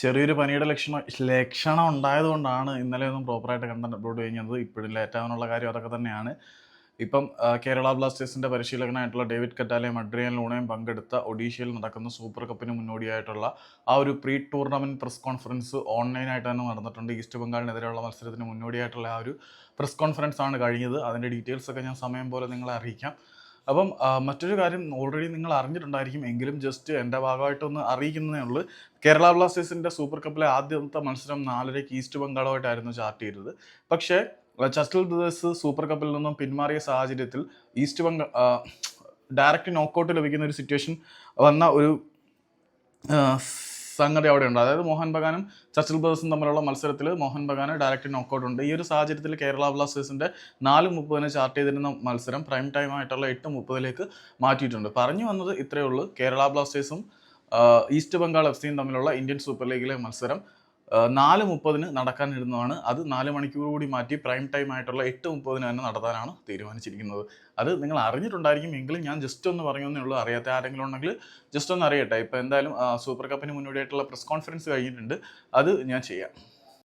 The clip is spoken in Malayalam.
ചെറിയൊരു പനിയുടെ ലക്ഷണം ലക്ഷണം ഉണ്ടായതുകൊണ്ടാണ് ഇന്നലെ ഒന്നും പ്രോപ്പറായിട്ട് കണ്ടന്റ് അപ്ലോഡ് കഴിഞ്ഞത്. ഇപ്പോഴും ലേറ്റ് ആവാനുള്ള കാര്യം അതൊക്കെ തന്നെയാണ്. ഇപ്പം കേരള ബ്ലാസ്റ്റേഴ്സിന്റെ പരിശീലകനായിട്ടുള്ള ഡേവിഡ് കറ്റാലയും അഡ്രിയൻ ലൂണയും പങ്കെടുത്ത ഒഡീഷയിൽ നടക്കുന്ന സൂപ്പർ കപ്പിന് മുന്നോടിയായിട്ടുള്ള ആ ഒരു പ്രീ ടൂർണമെന്റ് പ്രസ് കോൺഫറൻസ് ഓൺലൈനായിട്ട് തന്നെ നടന്നിട്ടുണ്ട്. ഈസ്റ്റ് ബംഗാളിനെതിരെയുള്ള മത്സരത്തിന് മുന്നോടിയായിട്ടുള്ള ആ ഒരു പ്രസ് കോൺഫറൻസ് ആണ് കഴിഞ്ഞത്. അതിന്റെ ഡീറ്റെയിൽസ് ഒക്കെ ഞാൻ സമയം പോലെ നിങ്ങളെ അറിയിക്കാം. അപ്പം മറ്റൊരു കാര്യം ഓൾറെഡി നിങ്ങൾ അറിഞ്ഞിട്ടുണ്ടായിരിക്കും എങ്കിലും ജസ്റ്റ് എന്റെ ഭാഗമായിട്ടൊന്ന് അറിയിക്കുന്നതേ ഉള്ളൂ. കേരള ബ്ലാസ്റ്റേഴ്സിന്റെ സൂപ്പർ കപ്പിലെ ആദ്യത്തെ മത്സരം നാലരയ്ക്ക് ഈസ്റ്റ് ബംഗാളുമായിട്ടായിരുന്നു ചാർട്ട് ചെയ്തത്. പക്ഷേ ചസ്റ്റൽ ബ്രദേഴ്സ് സൂപ്പർ കപ്പിൽ നിന്നും പിന്മാറിയ സാഹചര്യത്തിൽ ഈസ്റ്റ് ബംഗാൾ ഡയറക്റ്റ് നോക്കൗട്ട് ലഭിക്കുന്ന ഒരു സിറ്റുവേഷൻ വന്ന ഒരു സംഗതി അവിടെ ഉണ്ട്. അതായത് മോഹൻ ബഗാനും ചർച്ചിൽ ബ്രദേഴ്സും തമ്മിലുള്ള മത്സരത്തിൽ മോഹൻ ബഗാന് ഡയറക്റ്റ് നോക്കൗട്ട് ഉണ്ട്. ഈ ഒരു സാഹചര്യത്തിൽ കേരള ബ്ലാസ്റ്റേഴ്സിന്റെ നാല് മുപ്പതിന് ചാർട്ട് ചെയ്തിരുന്ന മത്സരം പ്രൈം ടൈം ആയിട്ടുള്ള എട്ട് മുപ്പതിലേക്ക് മാറ്റിയിട്ടുണ്ട്. പറഞ്ഞു വന്നത് ഇത്രയേ ഉള്ളൂ. കേരള ബ്ലാസ്റ്റേഴ്സും ഈസ്റ്റ് ബംഗാൾ എഫ് സിയും തമ്മിലുള്ള ഇന്ത്യൻ സൂപ്പർ ലീഗിലെ മത്സരം. നാല് മുപ്പതിന് നടക്കാനിരുന്നതാണ്. അത് നാല് മണിക്കൂർ കൂടി മാറ്റി പ്രൈം ടൈം ആയിട്ടുള്ള എട്ട് മുപ്പതിന് തന്നെ നടത്താനാണ് തീരുമാനിച്ചിരിക്കുന്നത്. അത് നിങ്ങൾ അറിഞ്ഞിട്ടുണ്ടായിരിക്കും എങ്കിലും ഞാൻ ജസ്റ്റ് ഒന്ന് പറയുമെന്നേ ഉള്ളൂ. അറിയാത്ത ആരെങ്കിലും ഉണ്ടെങ്കിൽ ജസ്റ്റ് ഒന്ന് അറിയട്ടെ. ഇപ്പോൾ എന്തായാലും സൂപ്പർ കപ്പിന് മുന്നോടിയായിട്ടുള്ള പ്രസ് കോൺഫറൻസ് കഴിഞ്ഞിട്ടുണ്ട്. അത് ഞാൻ ചെയ്യാം.